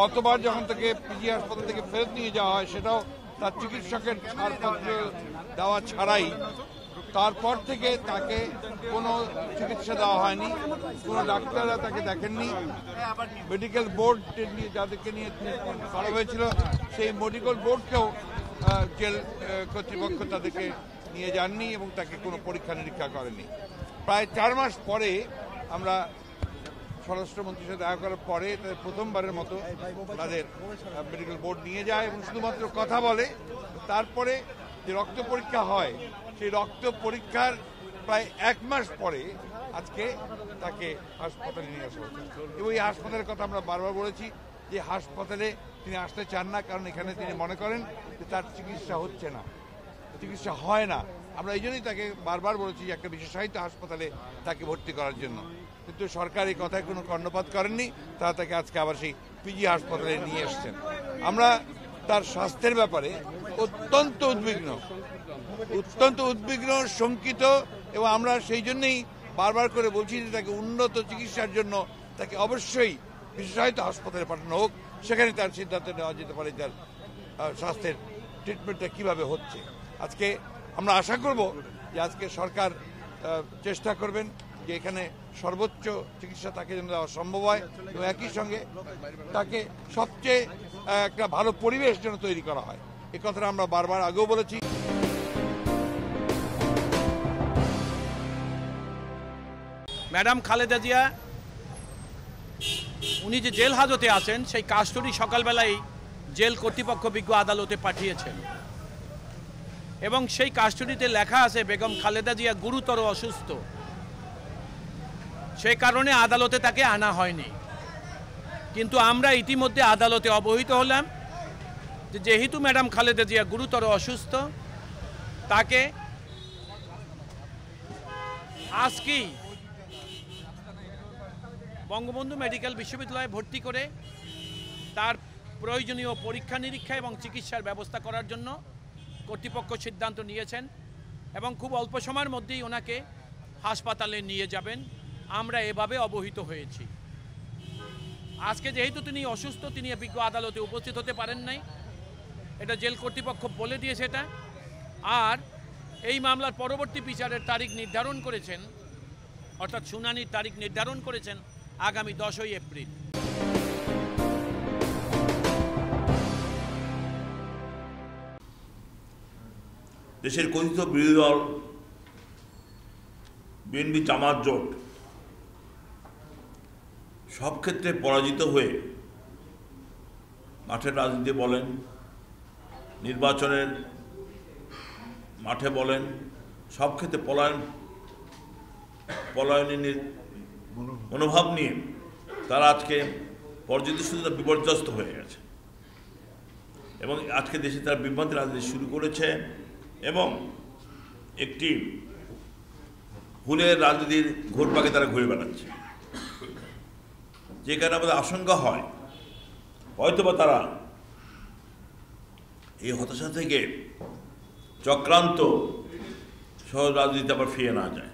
গতবার যখন তাকে পিজি হাসপাতাল থেকে ফেরত নিয়ে যাওয়া হয়, সেটাও তার চিকিৎসকের ছাড়পত্র দেওয়া ছাড়াই। তারপর থেকে তাকে কোনো চিকিৎসা দেওয়া হয়নি, কোনো ডাক্তাররা তাকে দেখেননি। মেডিকেল বোর্ড নিয়ে যাদেরকে নিয়ে করা হয়েছিল, সেই মেডিকেল বোর্ডকেও জেল কর্তৃপক্ষ তাদেরকে নিয়ে যাননি এবং তাকে কোনো পরীক্ষা নিরীক্ষা করেনি প্রায় চার মাস পরে আমরা স্বরাষ্ট্রমন্ত্রীর সাথে দেখা করার পরে তাদের প্রথমবারের মতো তাদের মেডিকেল বোর্ড নিয়ে যায় এবং শুধুমাত্র কথা বলে। তারপরে যে রক্ত পরীক্ষা হয়, সেই রক্ত পরীক্ষার প্রায় এক মাস পরে আজকে তাকে হাসপাতালে নিয়ে আসা হচ্ছে এবং এই হাসপাতালের কথা আমরা বারবার বলেছি যে হাসপাতালে তিনি আসতে চান না, কারণ এখানে তিনি মনে করেন যে তার চিকিৎসা হচ্ছে না, চিকিৎসা হয় না। আমরা এই জন্যই তাকে বারবার বলেছি যে একটা বিশেষায়িত হাসপাতালে তাকে ভর্তি করার জন্য। কিন্তু সরকার এই কথায় কোনো কর্ণপাত করেননি, তারা তাকে আজকে আবার সেই পিজি হাসপাতালে নিয়ে এসছেন। আমরা তার স্বাস্থ্যের ব্যাপারে অত্যন্ত উদ্বিগ্ন অত্যন্ত উদ্বিগ্ন, শঙ্কিত, এবং আমরা সেই জন্যই বারবার করে বলছি যে তাকে উন্নত চিকিৎসার জন্য তাকে অবশ্যই বিশেষায়িত হাসপাতালে পাঠানো হোক, সেখানে তার সিদ্ধান্ত নেওয়া যেতে পারে তার স্বাস্থ্যের ট্রিটমেন্টটা কীভাবে হচ্ছে। আজকে আমরা আশা করব যে আজকে সরকার চেষ্টা করবেন যে এখানে সর্বোচ্চ চিকিৎসা তাকে যেন দেওয়া সম্ভব হয় এবং একই সঙ্গে তাকে সবচেয়ে একটা ভালো পরিবেশ যেন তৈরি করা হয়। এ কথাটা আমরা বারবার আগেও বলেছি। ম্যাডাম খালেদা জিয়া, উনি যে জেল হাজতে আছেন, সেই কাস্টডি সকালবেলায় জেল কর্তৃপক্ষ বিজ্ঞ আদালতে পাঠিয়েছেন। এবং সেই কাস্টডিতে লেখা আছে, বেগম খালেদা জিয়া গুরুতর অসুস্থ। সেই কারণে আদালতে তাকে আনা হয়নি। কিন্তু আমরা ইতিমধ্যে আদালতে অবহিত হলাম যে যেহেতু ম্যাডাম খালেদা জিয়া গুরুতর অসুস্থ, তাকে আজকেই বঙ্গবন্ধু মেডিকেল বিশ্ববিদ্যালয়ে ভর্তি করে তার প্রয়োজনীয় পরীক্ষা নিরীক্ষা এবং চিকিৎসার ব্যবস্থা করার জন্য কর্তৃপক্ষ সিদ্ধান্ত নিয়েছেন এবং খুব অল্প সময়ের মধ্যেই ওনাকে হাসপাতালে নিয়ে যাবেন। আমরা এভাবে অবহিত হয়েছি। আজকে যেহেতু তিনি অসুস্থ, তিনি বিজ্ঞ আদালতে উপস্থিত হতে পারেন নাই। এটা জেল কর্তৃপক্ষ বলে দিয়েছে এটা। আর এই মামলার পরবর্তী বিচারের তারিখ নির্ধারণ করেছেন, অর্থাৎ শুনানির তারিখ নির্ধারণ করেছেন আগামী দশই এপ্রিল। দেশের কথিত বিরোধী দল, বিএনপি জামাত জোট সব ক্ষেত্রে পরাজিত হয়ে মাঠের রাজনীতি বলেন, নির্বাচনের মাঠে বলেন, সব ক্ষেত্রে পলায়ন পলায়নের মনোভাব নিয়ে তারা আজকে পর্যন্ত শুধু বিপর্যস্ত হয়ে গেছে। এবং আজকে দেশে তারা বিভ্রান্তি রাজনীতি শুরু করেছে এবং একটি ভুলের রাজনীতির ঘোরপাকে তারা ঘুরে বেড়াচ্ছে। যে কারণে আমাদের আশঙ্কা হয়, হয়তোবা তারা এই হতাশা থেকে চক্রান্ত সহজ রাজনীতি আবার ফিরে না যায়।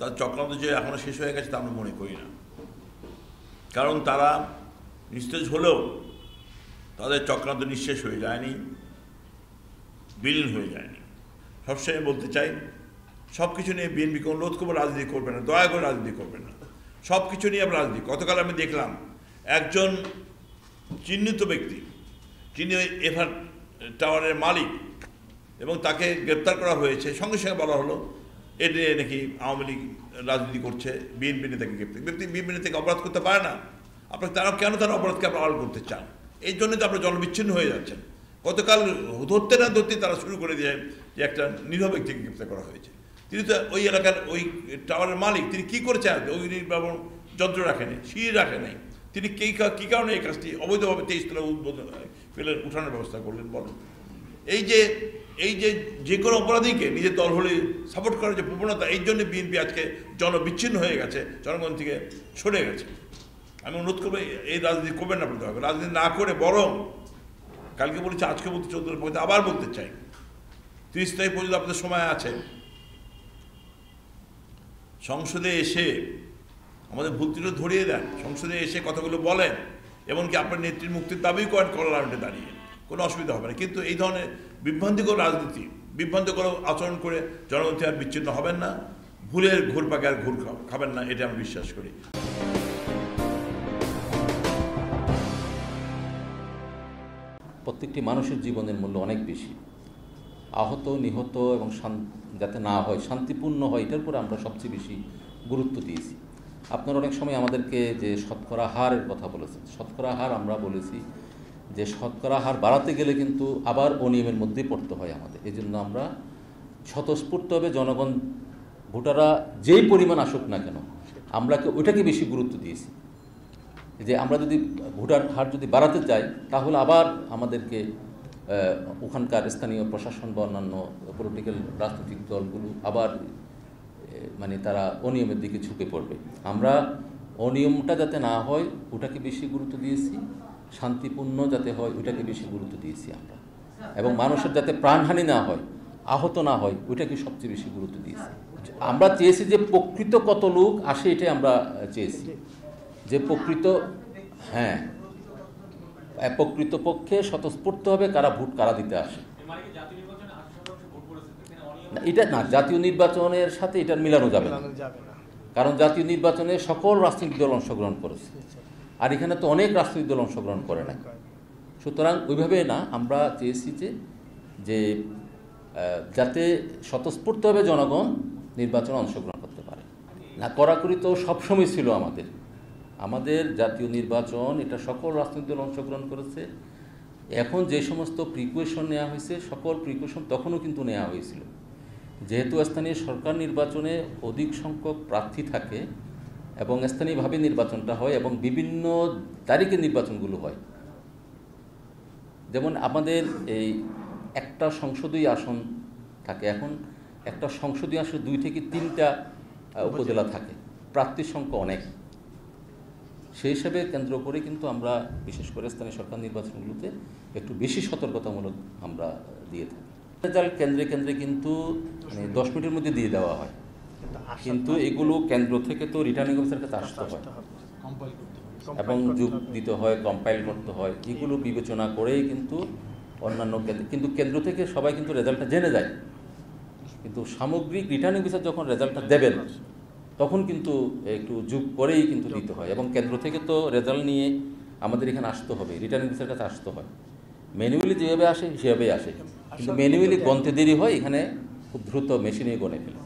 তার চক্রান্ত যে এখনও শেষ হয়ে গেছে তা আমরা মনে করি না। কারণ তারা নিস্তেজ হলেও তাদের চক্রান্ত নিঃশেষ হয়ে যায়নি, বিলীন হয়ে যায়নি। সবসময় বলতে চাই সব কিছু নিয়ে বিএনপি কোনো অনুরোধ করব রাজনীতি করবে না, দয়া করে রাজনীতি করবে না। সব কিছু নিয়ে রাজনীতি গতকাল আমি দেখলাম, একজন চিহ্নিত ব্যক্তি, যিনি ওই টাওয়ারের মালিক এবং তাকে গ্রেপ্তার করা হয়েছে, সঙ্গে সঙ্গে বলা হলো, এ নিয়ে নাকি আওয়ামী লীগ রাজনীতি করছে, বিএনপি নেতাকে গ্রেপ্তার ব্যক্তি বিএনপি নেতাকে অপরাধ করতে পারে না। আপনার তারা কেন তারা অপরাধকে আপনার আড়াল করতে চান? এই জন্যই তো আপনারা জনবিচ্ছিন্ন হয়ে যাচ্ছেন। গতকাল ধরতে না ধরতে তারা শুরু করে দিয়ে যে একটা নিরীহ ব্যক্তিকে গ্রেপ্তার করা হয়েছে। তিনি তো ওই এলাকার ওই টাওয়ারের মালিক। তিনি কি করেছেন? ওই নির্বাপন যন্ত্র রাখে রাখেনি সিঁড়ি রাখে নাই। তিনি কী কী কারণে এই কাজটি অবৈধভাবে তেইশ তলা উদ্বোধন, ফেলে উঠানোর ব্যবস্থা করলেন, বলেন। এই যে এই যে যে কোনো অপরাধীকে নিজের দল হলে সাপোর্ট করার যে প্রবণতা, এই জন্য বিএনপি আজকে জনবিচ্ছিন্ন হয়ে গেছে, জনগণ থেকে সরে গেছে। আমি অনুরোধ করব, এই রাজনীতি করবেন না, বলতে হবে। রাজনীতি না করে বরং কালকে বলেছি, আজকে বলতে চৌদ্দ আবার বলতে চাই। তিরিশ তারিখ পর্যন্ত আপনাদের সময় আছে। সংসদে এসে আমাদের ভুল ধরিয়ে দেন। সংসদে এসে কথাগুলো বলেন, এমনকি আপনার নেত্রীর মুক্তির দাবি করেন পার্লামেন্টে দাঁড়িয়ে। কোনো অসুবিধা হবে না। কিন্তু এই ধরনের বিভ্রান্তিকর রাজনীতি, বিভ্রান্তিকর আচরণ করে জনগণ আর বিচ্ছিন্ন হবেন না। ভুলের ঘুর পাকে আর ঘুর খাবেন না, এটা আমি বিশ্বাস করি। প্রত্যেকটি মানুষের জীবনের মূল্য অনেক বেশি। আহত, নিহত এবং যাতে না হয়, শান্তিপূর্ণ হয়, এটার উপরে আমরা সবচেয়ে বেশি গুরুত্ব দিয়েছি। আপনারা অনেক সময় আমাদেরকে যে শতকরা হারের কথা বলেছেন, শতকরা হার আমরা বলেছি যে শতকরা হার বাড়াতে গেলে কিন্তু আবার অনিয়মের মধ্যেই পড়তে হয় আমাদের। এই জন্য আমরা স্বতঃস্ফূর্তভাবে জনগণ, ভোটাররা যেই পরিমাণ আসুক না কেন আমরা ওইটাকে বেশি গুরুত্ব দিয়েছি। যে আমরা যদি ভোটার হার যদি বাড়াতে চাই, তাহলে আবার আমাদেরকে ওখানকার স্থানীয় প্রশাসন বা অন্যান্য পলিটিক্যাল রাজনৈতিক দলগুলো আবার মানে তারা অনিয়মের দিকে ঝুঁকে পড়বে। আমরা অনিয়মটা যাতে না হয়, ওটাকে বেশি গুরুত্ব দিয়েছি। শান্তিপূর্ণ যাতে হয়, ওইটাকে বেশি গুরুত্ব দিয়েছি আমরা। এবং মানুষের যাতে প্রাণহানি না হয়, আহত না হয়, ওইটাকে সবচেয়ে বেশি গুরুত্ব দিয়েছি। আমরা চেয়েছি যে প্রকৃত কত লোক আসে এটাই আমরা চেয়েছি। যে প্রকৃত হ্যাঁ। আহ, প্রকৃত পক্ষে স্বতঃস্ফূর্ত হবে কারা ভোট কারা দিতে আসে। না, এটা না জাতীয় নির্বাচনের সাথে এটার মিলানো যাবে না। চালানো যাবে না। কারণ জাতীয় নির্বাচনে সকল রাজনৈতিক দল অংশগ্রহণ করেছে। আর এখানে তো অনেক রাজনৈতিক দল অংশগ্রহণ করে না সুতরাং ওইভাবে না আমরা চেয়েছি যে যে যাতে স্বতঃস্ফূর্তভাবে জনগণ নির্বাচনে অংশগ্রহণ করতে পারে। না কড়াকড়ি তো সবসময় ছিল আমাদের। আমাদের জাতীয় নির্বাচন, এটা সকল রাজনৈতিক দল অংশগ্রহণ করেছে। এখন যে সমস্ত প্রিকুয়েশন নেওয়া হয়েছে, সকল প্রিকুয়েশন তখনও কিন্তু নেওয়া হয়েছিল। যেহেতু স্থানীয় সরকার নির্বাচনে অধিক সংখ্যক প্রার্থী থাকে এবং স্থানীয়ভাবে নির্বাচনটা হয় এবং বিভিন্ন তারিখে নির্বাচনগুলো হয়। যেমন আমাদের এই একটা সংসদীয় আসন থাকে এখন, একটা সংসদীয় আসন দুই থেকে তিনটা উপজেলা থাকে। প্রার্থীর সংখ্যা অনেক। সেই হিসাবে কেন্দ্র করে কিন্তু আমরা বিশেষ করে স্থানীয় সরকার নির্বাচনগুলোতে একটু বেশি সতর্কতামূলক আমরা দিয়ে থাকি। রেজাল্ট কেন্দ্রে কেন্দ্রে কিন্তু মানে দশ মিনিটের মধ্যে দিয়ে দেওয়া হয়। কিন্তু এগুলো কেন্দ্র থেকে তো রিটার্নিং অফিসার কাছে আসতে হয়। এবং যোগ দিতে হয় কম্পাইল করতে হয়। এগুলো বিবেচনা করেই কিন্তু অন্যান্য কেন্দ্র কিন্তু কেন্দ্র থেকে সবাই কিন্তু রেজাল্টটা জেনে যায়। কিন্তু সামগ্রিক রিটার্নিং অফিসার যখন রেজাল্টটা দেবেন তখন কিন্তু একটু যুগ করেই কিন্তু দিতে হয় এবং কেন্দ্র থেকে তো রেজাল্ট নিয়ে আমাদের এখানে আসতে হবে রিটার্ন অফিসের কাছে আসতে হয়। ম্যানুয়ালি যেভাবে আসে সেভাবেই আসে। কিন্তু ম্যানুয়ালি গণতে দেরি হয় এখানে খুব দ্রুত মেশিনে গনে ফেলে।